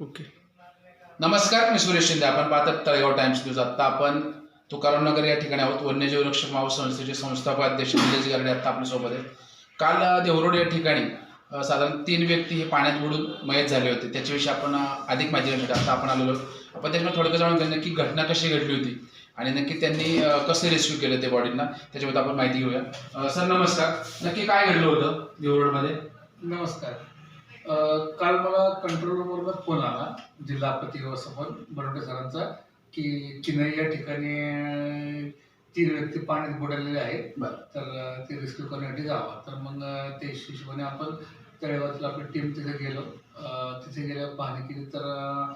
Okay. नमस्कार मी सुरेश शिंदे. आपण पाहतात तळेगाव टाइम्स न्यूज. आता आपण तुकाराम नगर या ठिकाणी आहोत. वन्यजीव रक्षक माव संस्थेचे संस्थापक अध्यक्ष निलेश गारडे आता आपल्यासोबत आहेत. काल देवरोड या ठिकाणी साधारण तीन व्यक्ती हे पाण्यात बुडून मयत झाले होते. त्याच्याविषयी आपण अधिक माहिती घेण्यासाठी आता आपण आलेलो आहोत. आपण त्याच्यामध्ये थोडक्यात जाणून घेऊ नक्की घटना कशी घडली होती आणि नक्की त्यांनी कसे रेस्क्यू केले ते बॉडींना त्याच्याबद्दल आपण माहिती घेऊया. सर नमस्कार. नक्की काय घडलं होतं देवरोडमध्ये नमस्कार. काल मला कंट्रोल रूमवरून फोन आला जिल्हा आपत्ती व्यवस्थापन बरोडे सरांचा की किनई या ठिकाणी तीन व्यक्ती पाण्यात बुडालेले आहेत. तर ते रेस्क्यू करण्यासाठी जावं. तर मग ते हिशोबाने आपण तळेगावातलं आपली टीम तिथे गेलो. तिथे गेल्यावर पाहणी केली तर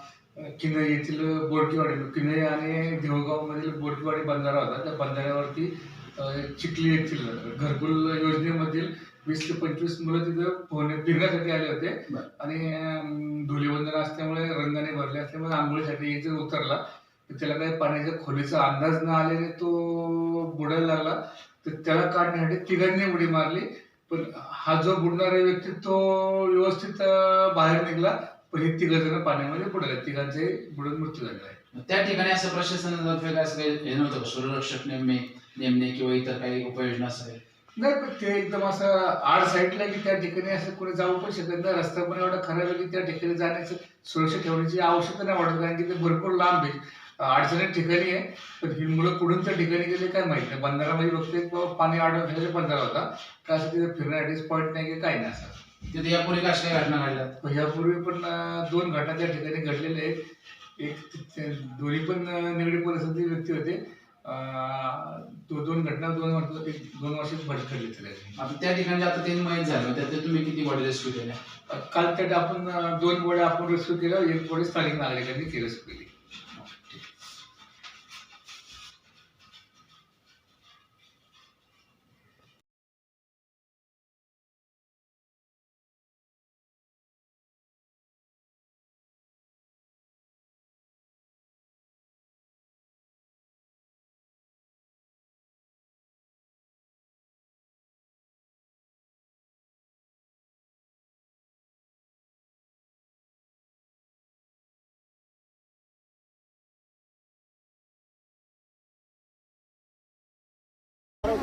किनई येथील बोडकीवाडी किनई आणि देवगावमधील बोडकीवाडी बंधारा होता. त्या बंधाऱ्यावरती चिखली येथील घरकुल योजनेमधील वीस ते पंचवीस मुलं तिथं पोहणे फिरण्यासाठी आले होते. बरं. आणि धुलीवंदन असल्यामुळे रंगाने भरले असल्यामुळे आंघोळीसाठी एक जण उतरला तर त्याला काही पाण्याच्या खोलीचा अंदाज न आल्याने तो बुडायला लागला. तर त्याला काढण्यासाठी तिघांनी उडी मारली. पण हा जो बुडणारा व्यक्ती तो व्यवस्थित अं, बाहेर निघला. पण हे तिघ जण पाण्यामध्ये बुडाले. तिघांचे बुडून मृत्यू झालेला आहे त्या ठिकाणी असं प्रशासनातर्फे काय असं काही हे नव्हतं का? सूर्यरक्षक नेमणे नेमणे किंवा इतर काही उपाययोजना असेल? नाही पण ते एकदम असं आड साईडला की त्या ठिकाणी असं कोणी जाऊ पण शकत नाही. रस्ता पण एवढा खराब आहे की त्या ठिकाणी जाण्याचं सुरक्षा ठेवण्याची आवश्यकता नाही वाटत कारण की ते भरपूर लांब आहे. अडचणी ठिकाणी आहे पण ही मुलं कुठून त्या ठिकाणी गेले काय माहीत नाही. बंधारामध्ये बघते पाणी अडवण्याचा बंधारा होता. का असं तिथे फिरण्यासाठी स्पॉट नाही की काही नाही असं. तिथे यापूर्वी काय घटना घडल्यात पण यापूर्वी पण दोन घटना त्या ठिकाणी घडलेल्या आहेत. एक दोन्ही पण निगडी परिस्थिती व्यक्ती होते. तो दोन घटना दोन वर्ष दोन वर्षात भट घडली त्याला आता त्या ठिकाणी आता तीन मयत झाले त्यात तुम्ही किती बॉडी रेस्क्यू केल्या? काल त्यात आपण दोन गोळे आपण रेस्क्यू केलं एक गोळी स्थानिक नागरिकांनी ती रेस्क्यू केली.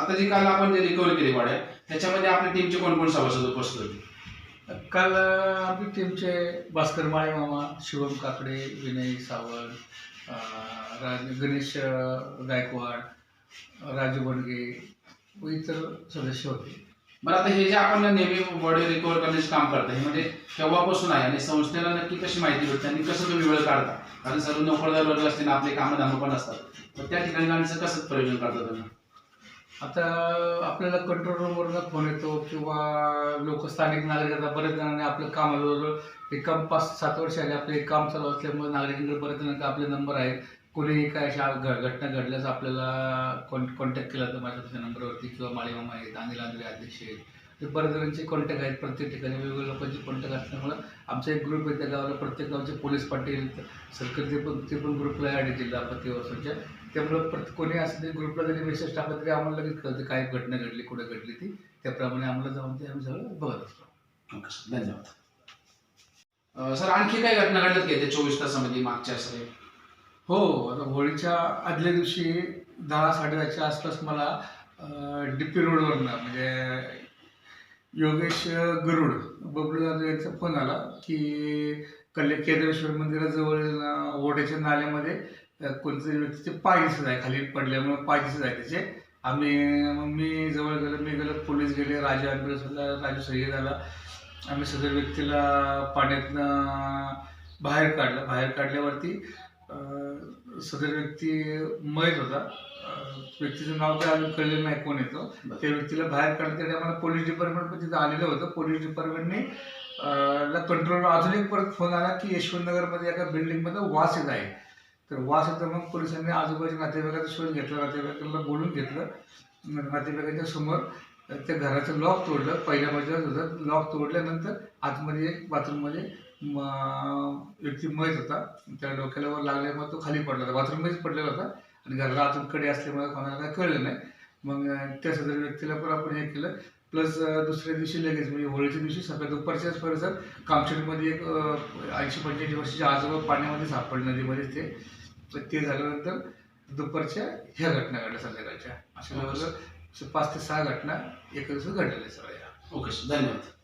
आता जी काल आपण जे रिकव्हर केली बॉडी त्याच्यामध्ये आपल्या टीमचे कोण कोण सभासद उपस्थित होते? काल आपली टीमचे भास्कर माळे मामा शिवम काकडे विनय सावंत राज गणेश गायकवाड राजू बनगे व इतर सदस्य होते. बरं आता हे जे आपण नेहमी बॉडी रिकव्हर करण्याचे काम करता हे म्हणजे केव्हापासून आहे आणि संस्थेला नक्की कशी माहिती भेटते आणि कसं तुम्ही वेळ काढता? कारण सर्व नोकरदार वर्ग असते ना आपले कामं धामं पण असतात. तर त्या ठिकाणी जाण्याचं कसं प्रयोजन करता तुम्ही आता आपल्याला कंट्रोल रूमवरून फोन येतो किंवा लोक स्थानिक नागरिकांना बऱ्याच बरेच जणांनी आपलं काम जवळजवळ एक काम पाच सात वर्ष आले आपले एक काम चालू असल्यामुळे नागरिकांकडे बरेच जणांचे आपले नंबर आहेत. कोणीही काय अशा घ- घटना घडल्यास आपल्याला कॉन कॉन्टॅक्ट केला तर माझ्या तुझ्या नंबरवरती किंवा माळीमामा आहेत अनिल आंध्रे अध्यक्ष आहेत. ते बरेच जणांचे कॉन्टॅक्ट आहेत प्रत्येक ठिकाणी वेगवेगळ्या लोकांचे कॉन्टॅक्ट असल्यामुळं आमचा एक ग्रुप आहे त्या गावाला प्रत्येक गावचे पोलीस पाटील सरकार ते पण ते पण ग्रुपला ॲड आहे आपत्ती वर्षांच्या त्यामुळं प्रत्येक कोणी असं ते ग्रुपला जरी मेसेज टाकला तरी आम्हाला लगेच कळतं काय घटना घडली कुठे घडली ती. त्याप्रमाणे आम्हाला जाऊन ते आम्ही सगळं बघत असतो. ओके सर धन्यवाद. सर आणखी काय घटना घडल्यात की त्या चोवीस तासामध्ये मागच्या असं हो आता होळीच्या आदल्या दिवशी दहा साडेदहाच्या आसपास मला डी पी रोडवरनं म्हणजे योगेश गरुड बबलू जाधव यांचा फोन आला की कल्ले केदारेश्वर मंदिराजवळ ओढ्याच्या नाल्यामध्ये कोणतरी व्यक्तीचे पाय दिसत आहे खाली पडल्यामुळे पाय दिसत आहे त्याचे. आम्ही मग मी जवळ गेलो मी गेलो पोलीस गेले राजू ॲम्ब्युलन्स होता राजू सय्यद आला आम्ही सदर व्यक्तीला पाण्यातनं बाहेर काढलं. बाहेर काढल्यावरती सदर व्यक्ती मयत होता. व्यक्तीचं नाव काय अजून कळलेलं नाही कोण येतो त्या व्यक्तीला बाहेर काढलं त्या टायमाला पोलीस डिपार्टमेंट पण तिथं आलेलं होतं. पोलीस डिपार्टमेंटने कंट्रोल अजून एक परत फोन आला की यशवंतनगरमध्ये एका बिल्डिंगमध्ये वास येत आहे. तर वास येतो मग पोलिसांनी आजूबाजूच्या नातेवाईकाचा शोध घेतला नातेवाईकांना बोलून घेतलं. नातेवाईकांच्या समोर त्या घराचं लॉक तोडलं पहिल्या मजल्यावर होतं लॉक तोडल्यानंतर आतमध्ये एक बाथरूममध्ये व्यक्ती मयत होता. त्या डोक्याला वर लागल्यामुळे तो खाली पडला होता. बाथरूममध्येच पडलेला होता आणि घराला आतून कडे असल्यामुळे कोणाला काय कळलं नाही. मग त्या सदर व्यक्तीला पण आपण हे केलं. प्लस दुसऱ्या दिवशी लगेच म्हणजे होळीच्या दिवशी सकाळी दुपारच्याच परिसर कामशेडमध्ये एक ऐंशी पंच्याऐंशी वर्षाच्या आजोबा पाण्यामध्ये सापडले नदीमध्ये ते. तर ते झाल्यानंतर दुपारच्या ह्या घटना घडल्या संध्याकाळच्या. अशा पाच ते सहा घटना एका दिवसात घडलेल्या सगळ्या. Okay sir. धन्यवाद.